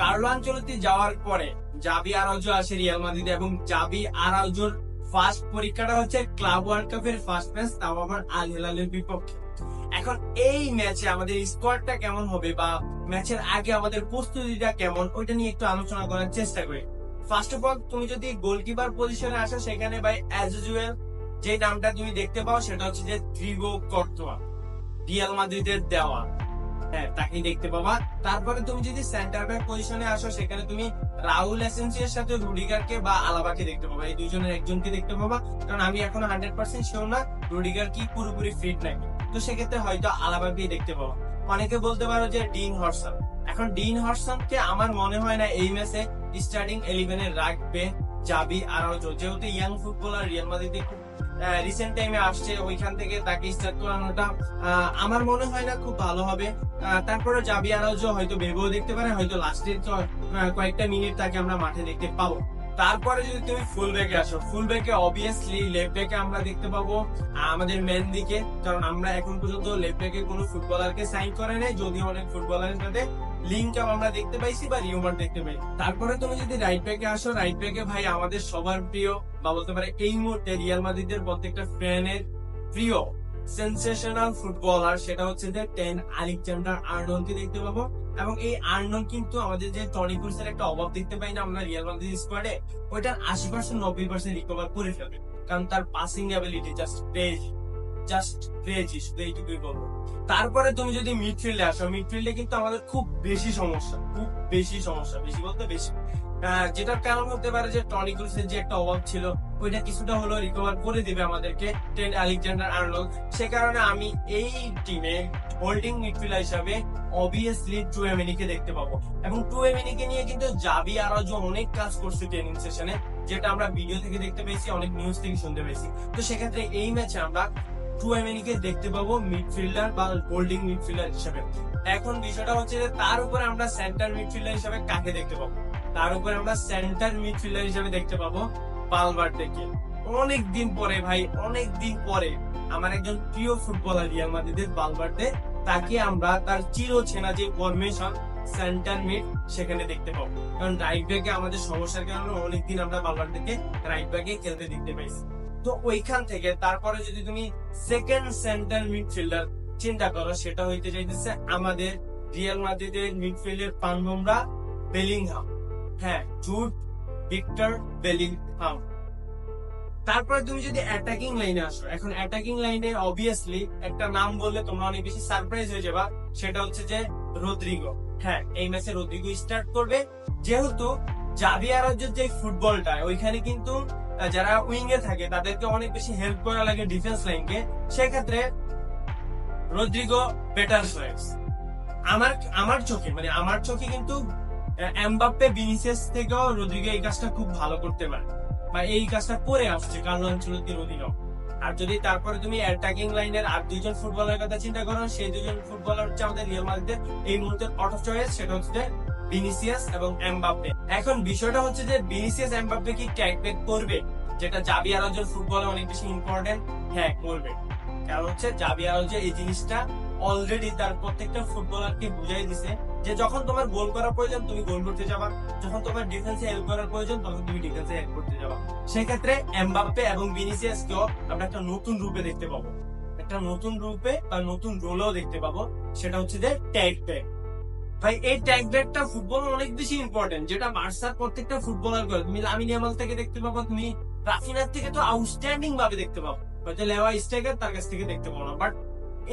Carlo আঞ্চলতি যাওয়ার পরে জাবি আরাউজো আসে রিয়াল মাদ্রিদে এবং জাবি আরাউজোর ফার্স্ট পরীক্ষাটা হচ্ছে ক্লাব ওয়ার্ল্ড কাপের ফার্স্ট ম্যাচ তাও আবার আল হিলালের বিপক্ষে। এখন এই ম্যাচে আমাদের স্কোয়াডটা কেমন হবে বা ম্যাচের আগে আমাদের প্রস্তুতিটা কেমন, ওইটা নিয়ে একটু আলোচনা করার চেষ্টা করি। ফার্স্ট অফ অল তুমি যদি গোলকিপার পজিশনে আসো, সেখানে বাই অ্যাজ ইউজুয়াল যে নামটা তুমি দেখতে পাও, সেটা হচ্ছে যে থ্রিগো কর্তোয়া রিয়াল মাদ্রিদের দেওয়া। হ্যাঁ তাকেই দেখতে পাবা। তারপরে তুমি যদি সেন্টার ব্যাক পজিশনে আসো, সেখানে তুমি রাহুল এসেন্সিয়ার সাথে রুডিগারকে বা আলাবাকে দেখতে পাবা। এই দুজনের একজনকে দেখতে পাবা। কারণ আমি এখনও হান্ড্রেড পার্সেন্ট শিওর না রুডিগার কি পুরোপুরি ফিট নাকি তো সেক্ষেত্রে হয়তো আলাবাকেই দেখতে পাবা। অনেকে বলতে পারো যে ডিন হরসন। এখন ডিন হরসনকে আমার মনে হয় না এই ম্যাচে স্টার্টিং ইলেভেনে রাখবে। জাবি আর যেহেতু ইয়াং ফুটবলার রিয়াল মাদ্রিদে খুব রিসেন্ট টাইমে আসছে, ওইখান থেকে তাকে স্টার্ট করানোটা আমার মনে হয় না খুব ভালো হবে। তারপরে জাবি আরাউজো হয়তো ভেবেও দেখতে পারে, হয়তো লাস্টের কয়েকটা মিনিট তাকে আমরা মাঠে দেখতে পাবো। তারপরে যদি তুমি ফুল ব্যাকে আসো ফুল ব্যাকে অবভিয়াসলি লেফট ব্যাকে আমরা দেখতে পাবো, আমাদের মেন দিকে। কারণ আমরা এখন পর্যন্ত লেফট ব্যাকে কোনো ফুটবলারকে সাইন করে নাই, যদিও অনেক ফুটবলারের সাথে লিঙ্ক আমরা দেখতে পাইছি বা রিউমার দেখতে পাই তারপরে তুমি যদি রাইট ব্যাকে আসো রাইট ব্যাকে ভাই আমাদের সবার প্রিয়, বা বলতে পারে এই মুহূর্তে রিয়াল মাদ্রিদের প্রত্যেকটা ফ্যানের প্রিয় সেন্সেশনাল ফুটবলার সেটা হচ্ছে যে টেন আলেকজান্ডার আর্নলকে দেখতে পাবো। এবং এই আর্নল কিন্তু আমাদের যে টনি ক্রুসের একটা অভাব দেখতে পাই না আমরা রিয়াল মাদ্রিদ স্কোয়াডে ওইটার আশি পার্সেন্ট নব্বই পার্সেন্ট রিকভার করে ফেলবে। কারণ তার passing ability just crazy just শুধু এইটুকুই বলব তারপরে তুমি যদি মিডফিল্ডে আসো মিডফিল্ডে কিন্তু আমাদের খুব বেশি সমস্যা, খুব বেশি সমস্যা, বেশি বলতে বেশি। যেটার কারণ হতে পারে যে টনি ক্রুসের যে একটা অভাব ছিল, ওইটা কিছুটা হলো রিকভার করে দিবে আমাদেরকে টেন আলেকজান্ডার আর্নল্ড সে কারণে আমি এই টিমে হোল্ডিং মিডফিল্ডার হিসাবে অবভিয়াসলি টু এমিনিকে দেখতে পাবো। এবং টু এমিনিকে নিয়ে কিন্তু জাবি আরাজো অনেক কাজ করছে ট্রেনিং সেশনে যেটা আমরা ভিডিও থেকে দেখতে পেয়েছি, অনেক নিউজ থেকে শুনতে পেয়েছি। তো সেক্ষেত্রে এই ম্যাচে আমরা টু এমিনিকে দেখতে পাবো মিডফিল্ডার বা হোল্ডিং মিডফিল্ডার হিসাবে। এখন বিষয়টা হচ্ছে যে তার উপরে আমরা সেন্টার মিডফিল্ডার হিসাবে কাকে দেখতে পাবো? তার উপরে আমরা সেন্টার মিডফিল্ডার হিসাবে দেখতে পাবো পালভার্টেকে অনেক দিন পরে ভাই অনেক দিন পরে আমার একজন প্রিয় ফুটবলার রিয়াল মাদ্রিদের বালবার্টে তাকে আমরা তার চির ছেনা যে ফরমেশন সেন্টার মিড সেখানে দেখতে পাবো। কারণ রাইট ব্যাকে আমাদের সমস্যার কারণে অনেকদিন আমরা বালবার্টেকে রাইট ব্যাকে খেলতে দেখতে পাইছি। তো ওইখান থেকে তারপরে যদি তুমি সেকেন্ড সেন্টার মিডফিল্ডার চিন্তা করো, সেটা হইতে চাইতেছে আমাদের রিয়াল মাদ্রিদের মিডফিল্ডের পানভমরা বেলিংহাম হ্যাঁ জুট ভিক্টর বেলিংহাম তারপরে তুমি যদি অ্যাটাকিং লাইনে আসো, এখন অ্যাটাকিং লাইনে অবভিয়াসলি একটা নাম বললে তোমরা অনেক বেশি সারপ্রাইজ হয়ে যাবা, সেটা হচ্ছে যে রদ্রিগো হ্যাঁ এই ম্যাচে রদ্রিগো স্টার্ট করবে। যেহেতু জাভি আরাজ্যের যে ফুটবলটা ওইখানে কিন্তু যারা উইং এ থাকে, তাদেরকে অনেক বেশি হেল্প করা লাগে ডিফেন্স লাইনকে সেক্ষেত্রে রদ্রিগো বেটার চয়েস আমার আমার চোখে মানে আমার চোখে কিন্তু এমবাপ্পে বিনিসিয়াস থেকেও রদ্রিগো এই কাজটা খুব ভালো করতে পারে। বা এই কাজটা করে আসছে কার্লো আঞ্চলতির অধীনেও। আর যদি তারপরে তুমি অ্যাটাকিং লাইনের আর দুইজন ফুটবলারের কথা চিন্তা করো, সেই দুজন ফুটবলার হচ্ছে আমাদের রিয়াল মাদ্রিদের এই মুহূর্তে অটো চয়েস সেটা হচ্ছে ভিনিসিয়াস এবং এমবাপ্পে। এখন বিষয়টা হচ্ছে যে ভিনিসিয়াস এমবাপ্পে কি ট্যাগ ব্যাক করবে? যেটা জাবি আরাজের ফুটবলে অনেক বেশি ইম্পর্টেন্ট হ্যাঁ করবে। কারণ হচ্ছে জাবি আরাজে এই জিনিসটা অলরেডি তার প্রত্যেকটা ফুটবলারকে বুঝাই দিছে যে যখন তোমার গোল করার প্রয়োজন, তুমি গোল করতে যাবা। যখন তোমার ডিফেন্সে হেল্প করার প্রয়োজন, তখন তুমি ডিফেন্সে হেল্প করতে যাবা। সেক্ষেত্রে এমবাপ্পে এবং ভিনিসিয়াসকেও আমরা একটা নতুন রূপে দেখতে পাবো। একটা নতুন রূপে বা নতুন রোলও দেখতে পাবো। সেটা হচ্ছে যে ট্যাগ ব্যাক। ভাই, এই ট্যাগ ব্যাকটা ফুটবল অনেক বেশি ইম্পর্টেন্ট যেটা বার্সার প্রত্যেকটা ফুটবলার করে। তুমি লামিন ইয়ামাল থেকে দেখতে পাবো, তুমি রাফিনার থেকে তো আউটস্ট্যান্ডিং ভাবে দেখতে পাবো। হয়তো লেওয়া স্ট্রাইকার তার কাছ থেকে দেখতে পাবো না বাট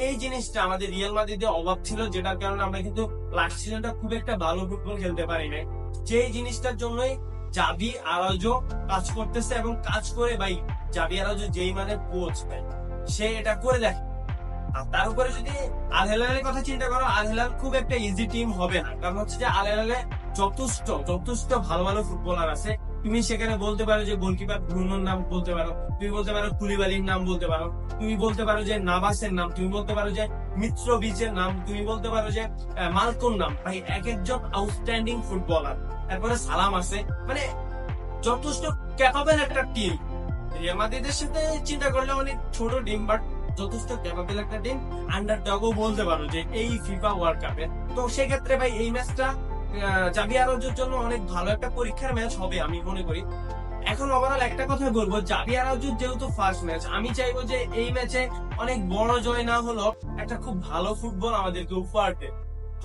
এই জিনিসটা আমাদের রিয়াল মাদ্রিদে অভাব ছিল, যেটার কারণে আমরা কিন্তু লাস্ট সিজনটা খুব একটা ভালো ফুটবল খেলতে পারি নাই। যে জিনিসটার জন্যই জাবি আরাজো কাজ করতেছে এবং কাজ করে ভাই জাবি আরাজো যেই মানে কোচ সে এটা করে দেখে। আর তার উপরে যদি আল হেলালের কথা চিন্তা করো আল হেলাল খুব একটা ইজি টিম হবে না। কারণ হচ্ছে যে আল হেলালে যথেষ্ট যথেষ্ট ভালো ভালো ফুটবলার আছে। তুমি সেখানে বলতে পারো যে গোলকিপার ব্রুনোর নাম বলতে পারো, তুমি বলতে পারো কুলিবালির নাম বলতে পারো, তুমি বলতে পারো যে নাবাসের নাম, তুমি বলতে পারো যে মিত্র বিচের নাম, তুমি বলতে পারো যে মালকোর নাম। ভাই, এক একজন আউটস্ট্যান্ডিং ফুটবলার তারপরে সালাম আছে। মানে যথেষ্ট ক্যাপাবেল একটা টিম রিয়াল মাদ্রিদের সাথে চিন্তা করলে অনেক ছোট টিম বাট যথেষ্ট ক্যাপাবেল একটা টিম আন্ডার ডগও বলতে পারো যে এই ফিফা ওয়ার্ল্ড কাপে তো সেক্ষেত্রে ভাই, এই ম্যাচটা জাবি আরাউজোর জন্য অনেক ভালো একটা পরীক্ষার ম্যাচ হবে আমি মনে করি। এখন ওভারঅল একটা কথা বলব জাবি আরাউজোর যেহেতু ফার্স্ট ম্যাচ আমি চাইব যে এই ম্যাচে অনেক বড় জয় না হলো একটা খুব ভালো ফুটবল আমাদেরকে উপহার দেয়।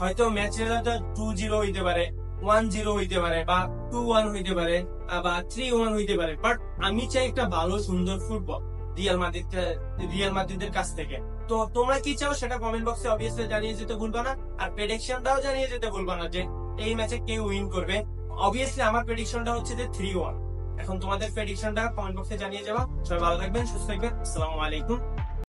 হয়তো ম্যাচের টু জিরো হইতে পারে ওয়ান জিরো হইতে পারে বা টু ওয়ান হইতে পারে বা থ্রি ওয়ান হইতে পারে। বাট আমি চাই একটা ভালো, সুন্দর ফুটবল রিয়াল মাদ্রিদ রিয়াল মাদ্রিদের কাছ থেকে। তো তোমরা কি চাও সেটা কমেন্ট বক্সে অবভিয়াসলি জানিয়ে যেতে ভুলবা না, আর প্রেডিকশনটাও জানিয়ে যেতে ভুলবা না যে এই ম্যাচে কে উইন করবে। অবভিয়াসলি আমার প্রেডিকশনটা হচ্ছে যে থ্রি ওয়ান এখন তোমাদের প্রেডিকশনটা কমেন্ট বক্সে জানিয়ে যাওয়া সবাই ভালো থাকবেন, সুস্থ থাকবেন। আসসালামু আলাইকুম।